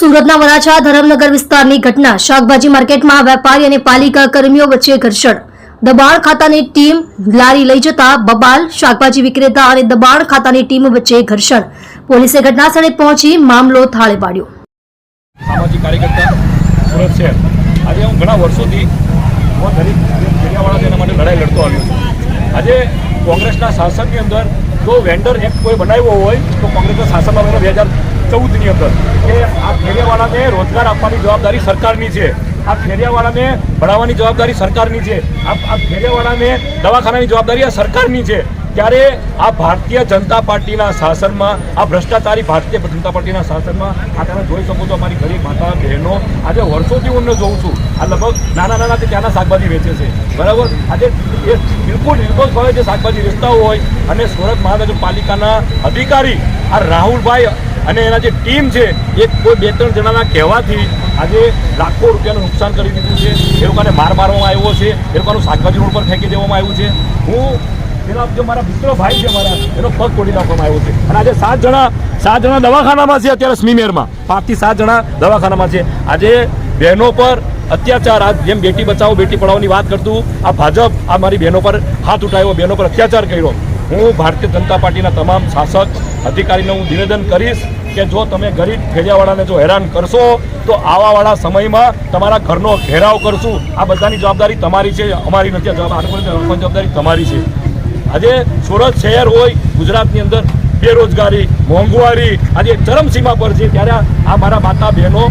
સુરતના વરાછા ધરમનગર વિસ્તારની ઘટના. શાકભાજી માર્કેટમાં વેપારી અને પાલિકા કર્મીઓ વચ્ચે ઘર્ષણ. દબાણ ખાતાની ટીમ લારી લઈ જતા બબાલ, શાકભાજી વિક્રેતા અને દબાણ ખાતાની ટીમ વચ્ચે ઘર્ષણ. પોલીસે ઘટનાસ્થળે પહોંચી મામલો થાળે પાડ્યો. આજે હું ઘણા વર્ષોથી લડાઈ લડતો આવ્યો છું. આજે કોંગ્રેસના શાસનની અંદર જો વેન્ડર એક્ટ કોઈ બનાવ્યો હોય, તો કોંગ્રેસના શાસનમાં બે હજાર ચૌદની અંદર. કે આ ફેરિયાવાળાને રોજગાર આપવાની જવાબદારી સરકારની છે. આ ફેરિયાવાળાને ભણાવવાની જવાબદારી સરકારની છે. આ ફેરિયાવાળાને દવાખાનાની જવાબદારી આ સરકારની છે. ત્યારે આ ભારતીય જનતા પાર્ટીના શાસનમાં, આ ભ્રષ્ટાચારી ભારતીય જનતા પાર્ટીના શાસનમાં આ તમે જોઈ શકો છો અમારી ગરીબ માતા બહેનો આજે વર્ષોથી હું જોઉં છું. આ લગભગ નાના નાના ત્યાંના શાકભાજી વેચે છે. બરાબર? આજે એ બિલકુલ નિર્દોષ ભાવે જે શાકભાજી વેચતા હોય અને સુરત મહાનગરપાલિકાના અધિકારી આ રાહુલભાઈ અને એના જે ટીમ છે, એ કોઈ બે ત્રણ જણાના કહેવાથી આજે લાખો રૂપિયાનું નુકસાન કરી દીધું છે. એ લોકોને માર મારવામાં આવ્યો છે. એ લોકોનું શાકભાજી રોડ પર ફેંકી દેવામાં આવ્યું છે. હું એના જે મારા મિત્રો ભાઈ છે મારા, એનો પગ તોડી નાખવામાં આવ્યો છે. અને આજે સાત જણા સાત જણા દવાખાનામાં છે અત્યારે સ્મીમેરમાં. પાંચથી સાત જણા દવાખાનામાં છે. આજે બહેનો પર અત્યાચાર, આ જેમ બેટી બચાવો, બેટી પઢાઓની વાત કરતું, આ ભાજપ, આ મારી બહેનો પર હાથ ઉઠાવ્યો, બહેનો પર અત્યાચાર કર્યો. હું ભારતીય જનતા પાર્ટીના તમામ શાસક અધિકારીને હું નિવેદન કરીશ કે જો તમે ગરીબ ફેરિયાવાળાને જો હેરાન કરશો, તો આવાવાળા સમયમાં તમારા ઘરનો ઘેરાવ કરશું. આ બધાની જવાબદારી તમારી છે, અમારી નથી. જવાબદારી તમારી છે. આજે સુરત શહેર હોય, ગુજરાતની અંદર બેરોજગારી, મોંઘવારી, આજે ચરમસીમા પર છે, ત્યારે આ- આ મારા માતા બહેનો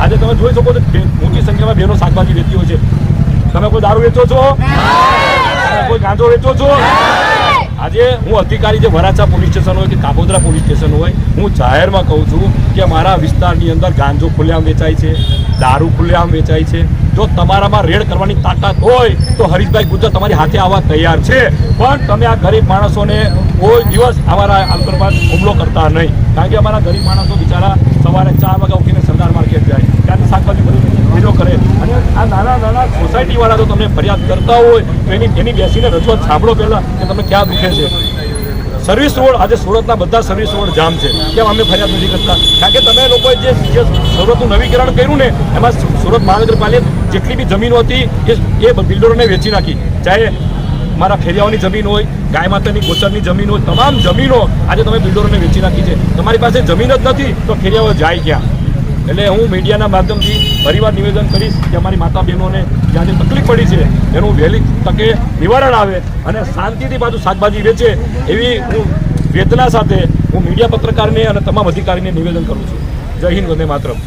આજે તમે જોઈ શકો છો મોટી સંખ્યામાં બહેનો શાકભાજી વેચતી હોય છે. તમે કોઈ દારૂ વેચો છો? તમે કોઈ ગાંજો વેચો છો? આજે હું અધિકારી જે વરાછા પોલીસ સ્ટેશન હોય કે કાબોદરા પોલીસ સ્ટેશન હોય, હું જાહેરમાં કહું છું કે મારા વિસ્તારની અંદર ગાંજો ખુલ્લેઆમ વેચાય છે, દારૂ ખુલ્લેઆમ વેચાય છે. જો તમારામાં રેડ કરવાની તાકાત હોય, તો હરીશભાઈ ગુજર તમારી હાથે આવવા તૈયાર છે. પણ તમે આ ગરીબ માણસોને કોઈ દિવસ અમારા આંતરવાદ હુમલો કરતા નહીં. કારણ કે અમારા ગરીબ માણસો બિચારા સવારે ચાર વાગે ઉઠીને સરદાર માર્કેટ જાય ત્યાંથી શાકભાજી બધી લીલો કરે અને આ નાના નાના સોસાયટીવાળા જો તમને ફરિયાદ કરતા હોય, તો એની એની બેસીને રજૂઆત સાંભળો પહેલાં કે તમે ક્યાં દુખે છે. સર્વિસ રોડ, આજે સુરતના બધા સર્વિસ રોડ જામ છે. કેમ અમે ફરિયાદ નથી કરતા? કારણ કે તમે લોકોએ જે સુરતનું નવીકરણ કર્યું ને, એમાં સુરત મહાનગરપાલિકા જેટલી બી જમીનો હતી, એ એ બિલ્ડરોને વેચી નાખી. ચાહે મારા ફેરિયાઓની જમીન હોય, ગાય માતાની, ગોચરની જમીન હોય, તમામ જમીનો આજે તમે બિલ્ડરોને વેચી નાખી છે. તમારી પાસે જમીન જ નથી, તો ફેરિયાઓ જાય ક્યાં? એટલે હું મીડિયાના માધ્યમથી ફરીવાર નિવેદન કરીશ કે અમારી માતા બહેનોને જ્યાં જે તકલીફ પડી છે, એનું વહેલી તકે નિવારણ આવે અને શાંતિથી પાછું શાકભાજી વેચે એવી હું વેદના સાથે હું મીડિયા પત્રકારને અને તમામ અધિકારીને નિવેદન કરું છું. જય હિન્દ, વંદે માતરમ.